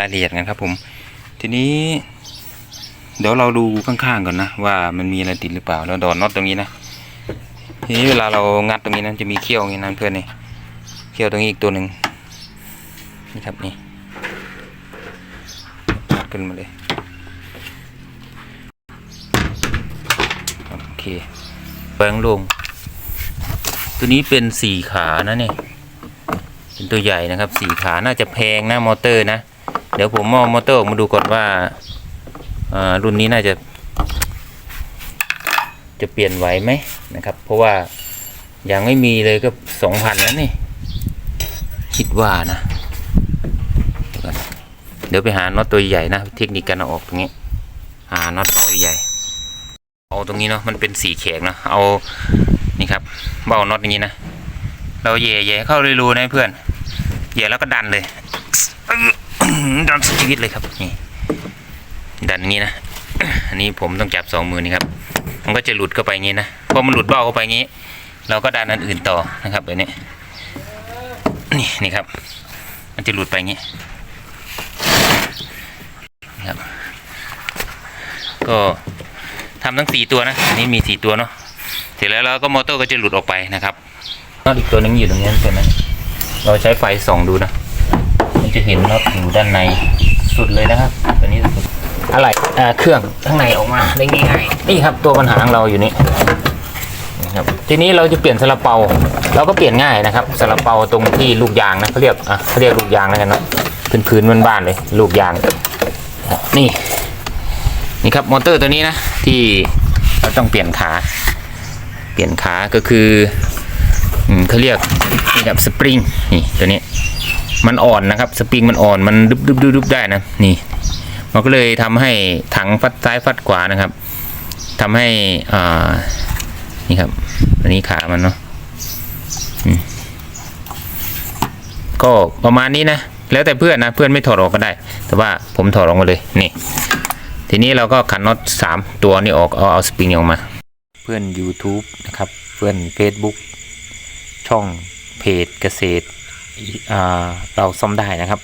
รายละเอียดกันครับผม ทีนี้เดี๋ยวเราดูข้างๆก่อนนะว่ามันมีอะไรติดหรือเปล่าแล้วดอนน็อตตรงนี้นะทีนี้เวลาเรางัดตรงนี้นะจะมีเขี้ยวอย่างนี้นะเพื่อนนี่เขี้ยวตรงนี้อีกตัวหนึ่งนี่ครับนี่ัดขึ้นมาเลยโอเคแปลงลง ตัวนี้เป็นสี่ขานะเนี่ยเป็นตัวใหญ่นะครับสี่ขาน่าจะแพงนะมอเตอร์นะ เดี๋ยวผมเอมอเตอร์ออกมาดูก่อนว่าอ่ารุ่นนี้น่าจะ จะเปลี่ยนไหวไหมนะครับ เพราะว่ายังไม่มีเลยก็สองพันแล้วนี่ คิดว่านะ เดี๋ยวไปหาน็อตตัวใหญ่นะ เทคนิคการเอาออกตรงนี้ หาน็อตเป้าใหญ่ เอาตรงนี้เนาะมันเป็นสีแขกเนาะเอานี่ครับเบาน็อตอย่างนี้นะเราแย่แย่เข้ารูๆนะเพื่อนแย่แล้วก็ดันเลย ดันสุดชีวิตเลยครับนี่ดันอย่างนี้นะอันนี้ผมต้องจับสองมือนี่ครับ มันก็จะหลุดเข้าไปงนี้นะพอมันหลุดเบ้าเข้าไปงี้ เราก็ดันอันอื่นต่อนะครับแบบนี้นี่นี่ครับ มันจะหลุดไปงี้นะครับ ก็ทำทั้งสี่ตัวนะอันนี้มีสี่ตัวเนาะเสร็จแล้วเราก็มอเตอร์ก็จะหลุดออกไปนะครับอตอีกตัวหนึงอยู่ตรงนี้เห็นไหมเราใช้ไฟส่องดูนะ จะเห็นน็อตอยู่ด้านในสุดเลยนะครับ ตัวนี้สุดอะไรอ่าเครื่องข้างในออกมาได้ง่ายๆนี่ครับตัวปัญหาของเราอยู่นี่นะครับทีนี้เราจะเปลี่ยนสลับเปาเราก็เปลี่ยนง่ายนะครับสลับเปาตรงที่ลูกยางนะเขาเรียกอะเขาเรียกลูกยางแล้วกันเนาะพื้นๆบ้านๆเลย ลูกยาง นี่ นี่ครับมอเตอร์ตัวนี้นะ ที่เราต้องเปลี่ยนขา เปลี่ยนขาก็คืออืมเขาเรียกนี่ครับสปริงนี่ตัวนี้ มันอ่อนนะครับ สปริงมันอ่อนมันดุบดุบดุบดุบได้นะนี่มันก็เลยทำให้ถังฟัดซ้ายฟัดขวานะครับทำให้อ่านี่ครับ อันนี้ขามันเนาะก็ประมาณนี้นะแล้วแต่เพื่อนนะเพื่อนไม่ถอดออกก็ได้ แต่ว่าผมถอดออกมาเลยนี่ ทีนี้เราก็ขันน็อตสามตัวนี้ออกเอาเอาสปริงออกมา เพื่อน YouTube นะครับ เพื่อน Facebook ช่องเพจเกษตร เราซ่อมได้นะครับ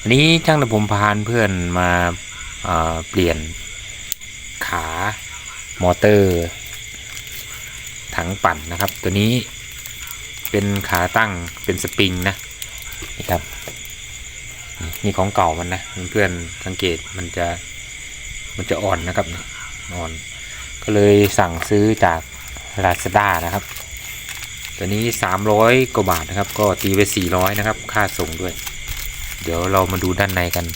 วันนี้ช่างตะผมพานเพื่อนมาอ่าเปลี่ยนขามอเตอร์ถังปั่นนะครับ ตัวนี้เป็นขาตั้งเป็นสปริงนะนี่ครับนี่ของเก่ามันนะเพื่อนสังเกตมันจะมันจะอ่อนนะครับอ่อน ก็เลยสั่งซื้อจาก Lazada นะครับ ตัวนี้ 300 กว่าบาทนะครับ ก็ตีไป 400 นะครับ ค่าส่งด้วย เดี๋ยวเรามาดูด้านในกัน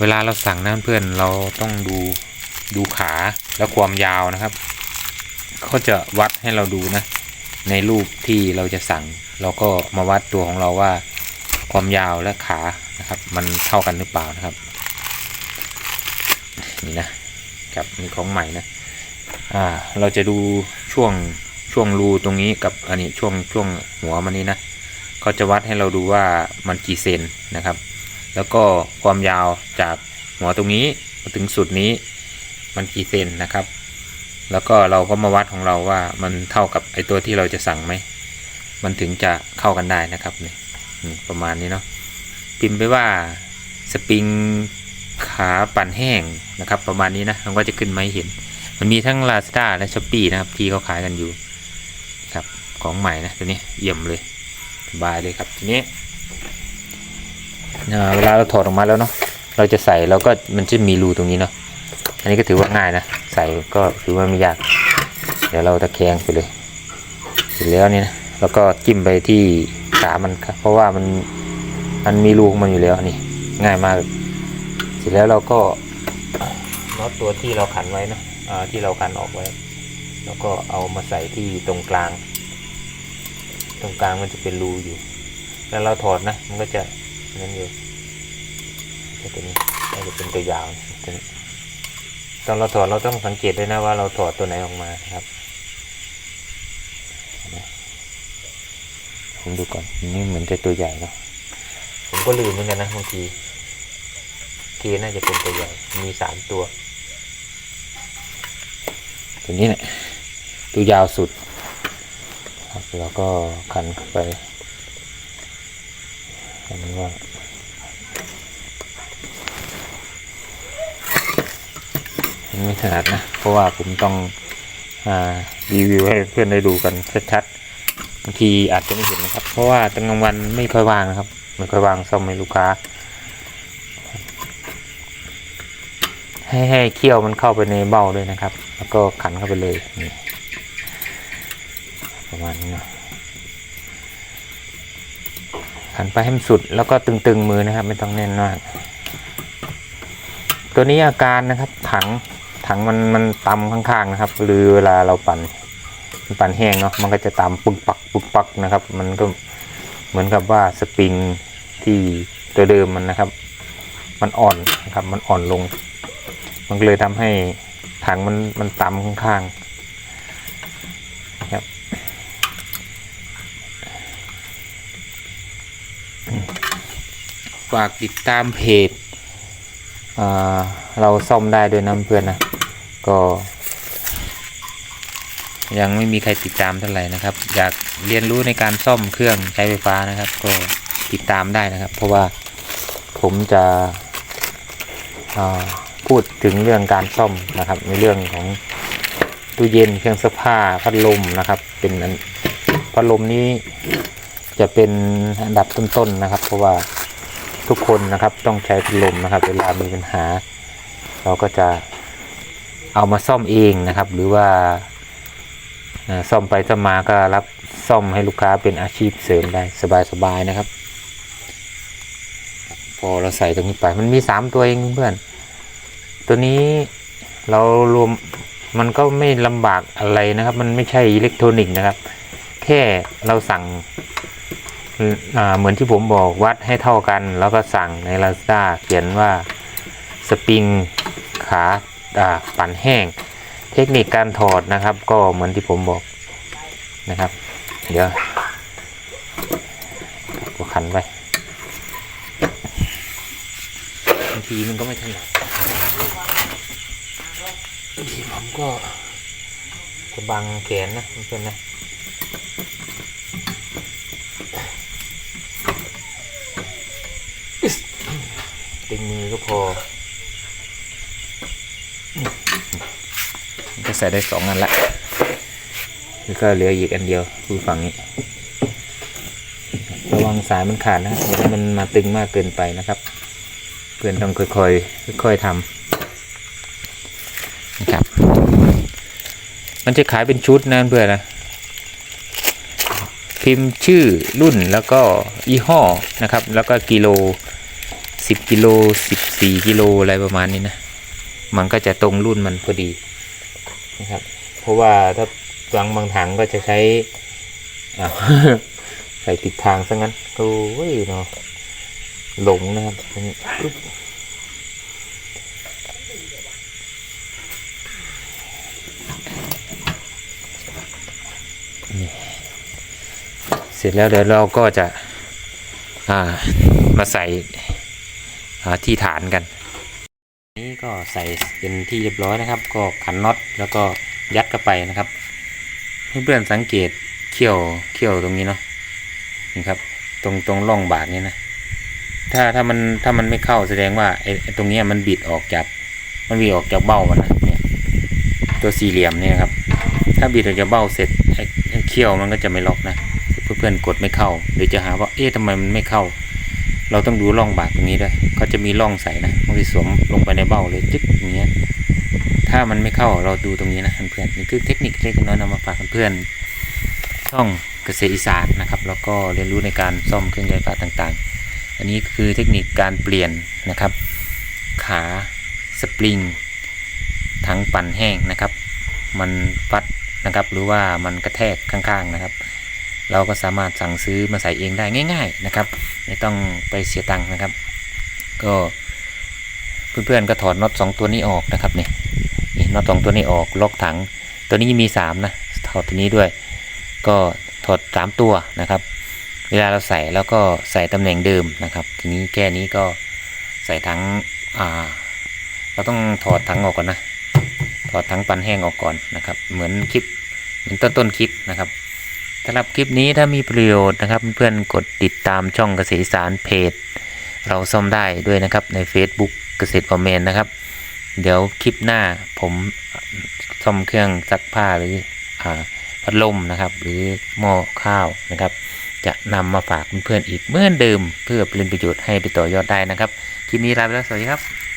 เวลาเราสั่งนะเพื่อนเราต้องดูดูขาและความยาวนะครับเขาจะวัดให้เราดูนะ ในรูปที่เราจะสั่ง เราก็มาวัดตัวของเราว่าความยาวและขานะครับ มันเท่ากันหรือเปล่านะครับ นี่นะครับนี่ของใหม่นะอ่าเราจะดูช่วง ช่วงรูตรงนี้กับอันนี้ช่วงช่วงหัวมันนี้นะเขาจะวัดให้เราดูว่ามันกี่เซนนะครับ แล้วก็ความยาวจากหัวตรงนี้มาถึงสุดนี้มันกี่เซนนะครับ แล้วก็เราก็มาวัดของเราว่ามันเท่ากับไอตัวที่เราจะสั่งไหมมันถึงจะเข้ากันได้นะครับนี่ประมาณนี้เนาะพิมพ์ไปว่าสปริงขาปั่นแห้งนะครับ ประมาณนี้นะมันก็จะขึ้นมาให้เห็น มันมีทั้ง Lazada และ s h อ p e e นะครับที่เขาขายกันอยู่ ครับของใหม่นะตัวนี้เยี่ยมเลยสบายเลยครับทีนี้เวลาเราถอดออกมาแล้วเนาะเราจะใส่เราก็มันจะมีรูตรงนี้เนาะอันนี้ก็ถือว่าง่ายนะใส่ก็ถือว่าไม่ยาก เดี๋ยวเราตะแคงไปเลยเสร็จแล้วนี่นะแล้วก็จิ้มไปที่ขามันครับเพราะว่ามันมันมีรูของมันอยู่แล้วนี่ง่ายมาก เสร็จแล้วเราก็น็อตตัวที่เราขันไว้นะที่เราขันออกไว้ แล้วก็เอามาใส่ที่ตรงกลาง ตรงกลางมันจะเป็นรูอยู่ แล้วเราถอดนะ มันก็จะนั่นอยู่ก็ตัวนี้น่าจะเป็นตัวยาวตอนเราถอดเราต้องสังเกตด้วยนะว่าเราถอดตัวไหนออกมาครับผมดูก่อนนี่เหมือนจะตัวใหญ่เนาะผมก็ลืมเหมือนกันนะบางทีเคน่าจะเป็นตัวใหญ่มีสามตัว ตัวนี้เนี่ย ดูยาวสุดแล้วก็ขันไปอันนี้ว่าไม่ถนัดนะ เพราะว่าผมต้องรีวิวให้เพื่อนได้ดูกันชัดๆบางทีอาจจะไม่เห็นนะครับ เพราะว่าตอนกลางวันไม่ค่อยวางนะครับ ไม่ค่อยวางซ่อมให้ลูกค้า ให้ให้เคี่ยวมันเข้าไปในเบ้าด้วยนะครับ แล้วก็ขันเข้าไปเลยนี่ ประมาณนี้เนาะขันไปให้มันสุดแล้วก็ตึงๆมือนะครับ ไม่ต้องแน่นมาก ตัวนี้อาการนะครับ ถังถังมันมันตำข้างๆนะครับ หรือเวลาเราปั่นมันปั่นแห้งเนาะมันก็จะตำปุกปักปุกปักนะครับ มันก็เหมือนกับว่าสปริงที่ตัวเดิมมันนะครับ มันอ่อนนะครับ มันอ่อนลง มันเลยทำให้ถังมันมันต่ำข้างๆ ฝากติดตามเพจเราซ่อมได้ด้วยนะเพื่อนนะก็ ยังไม่มีใครติดตามเท่าไหร่นะครับ อยากเรียนรู้ในการซ่อมเครื่องใช้ไฟฟ้านะครับ ก็ติดตามได้นะครับ เพราะว่าผมจะพูดถึงเรื่องการซ่อมนะครับ ในเรื่องของตู้เย็นเครื่องซักผ้าพัดลมนะครับ เป็นอันพัดลมนี้จะเป็นอันดับต้นๆนะครับ เพราะว่า ทุกคนนะครับ ต้องใช้พัดลมนะครับ เวลามีปัญหา เราก็จะเอามาซ่อมเองนะครับ หรือว่าซ่อมไปซ่อมมาก็รับซ่อมให้ลูกค้าเป็นอาชีพเสริมได้สบายๆนะครับ พอเราใส่ตรงนี้ไป มันมีสามตัวเองเพื่อน ตัวนี้เรารวมมันก็ไม่ลำบากอะไรนะครับ มันไม่ใช่อิเล็กทรอนิกส์นะครับ แค่เราสั่ง เหมือนที่ผมบอกวัดให้เท่ากัน แล้วก็สั่งใน Lazada เขียนว่าสปริงขาปั่นแห้ง เทคนิคการถอดนะครับ ก็เหมือนที่ผมบอกนะครับ เดี๋ยวก็ขันไปบางทีมันก็ไม่ถนัดบางทีผมก็จะบังแขนนะเพื่อนนะ ตึงมือก็พอ ก็ใส่ได้สองอันละแล้วก็เหลืออีกอันเดียวคือฝั่งนี้ ระวังสายมันขาดนะอย่าให้มันมาตึงมากเกินไปนะครับ เพื่อนต้องค่อยๆค่อยๆทำนะครับ มันจะขายเป็นชุดนะเพื่อนนะพิมพ์ชื่อรุ่นแล้วก็ยี่ห้อนะครับ แล้วก็กิโล สิบกิโลสิบสี่กิโลอะไรประมาณนี้นะ มันก็จะตรงรุ่นมันพอดีนะครับ เพราะว่าถ้าบางบางถังก็จะใช้ใส่ติดทางซะงั้นโอ้ยเนาะหลงนะครับนี่ปึ๊บเสร็จแล้วเดี๋ยวเราก็จะอ่ามาใส่ ที่ฐานกัน นี้ก็ใส่เป็นที่เรียบร้อยนะครับ ก็ขันน็อตแล้วก็ยัดเข้าไปนะครับ เพื่อนๆสังเกตเขี้ยวเขี้ยวตรงนี้เนาะนี่ครับ ตรงตรงร่องบาดนี้นะถ้าถ้ามันถ้ามันไม่เข้าแสดงว่าไอ้ตรงเนี้ยมันบิดออกจาก มันบิดออกจากเบ้ามันนะเนี่ยตัวสี่เหลี่ยมเนี่ยครับ ถ้าบิดออกจากเบ้าเสร็จไอ้เขี้ยวมันก็จะไม่ล็อกนะเพื่อนๆกดไม่เข้าหรือจะหาว่าเอ๊ะทำไมมันไม่เข้า เราต้องดูร่องบาดตรงนี้ด้วยเขาจะมีร่องใส่นะมันจะสวมลงไปในเบ้าเลยจึ๊กอย่างเงี้ยถ้ามันไม่เข้าเราดูตรงนี้นะเพื่อนนี่คือเทคนิคเล็กน้อยนำมาฝากเพื่อนช่องเกษตรอีสานนะครับแล้วก็เรียนรู้ในการซ่อมเครื่องใช้ไฟฟ้าต่างๆ อันนี้คือเทคนิคการเปลี่ยนนะครับ ขาสปริงถังปั่นแห้งนะครับ มันฟัดนะครับหรือว่ามันกระแทกข้างๆนะครับ เราก็สามารถสั่งซื้อมาใส่เองได้ง่าย ๆนะครับ ไม่ต้องไปเสียตังค์นะครับ ก็เพื่อนๆก็ถอดน็อตสองตัวนี้ออกนะครับนี่นี่น็อตสองตัวนี้ออกล็อกถัง ตัวนี้มีสามนะถอดตัวนี้ด้วย ก็ถอดสามตัวนะครับ เวลาเราใส่แล้วก็ใส่ตำแหน่งเดิมนะครับ ทีนี้แก้นี้ก็ใส่ถังอ่าเราต้องถอดถังออกก่อนนะถอดถังปันแห้งออกก่อนนะครับ เหมือนคลิปเหมือนต้นต้นๆคลิปนะครับำหรับคลิปนี้ถ้ามีประโยชน์นะครับเพื่อนๆกดติดตามช่องเกษตรสารเพจ เราซ่อมได้ด้วยนะครับใน Facebook เกษตรออมแมนนะครับ เดี๋ยวคลิปหน้าผมซ่อมเครื่องซักผ้าหรืออพัดลมนะครับ หรือหม้อข้าวนะครับ จะนำมาฝากเพื่อนๆอีกเหมือนเดิม เพื่อเป็นประโยชน์ให้ไปต่อยอดได้นะครับคลิปนี้ลาไปแล้วสวัสดีครับ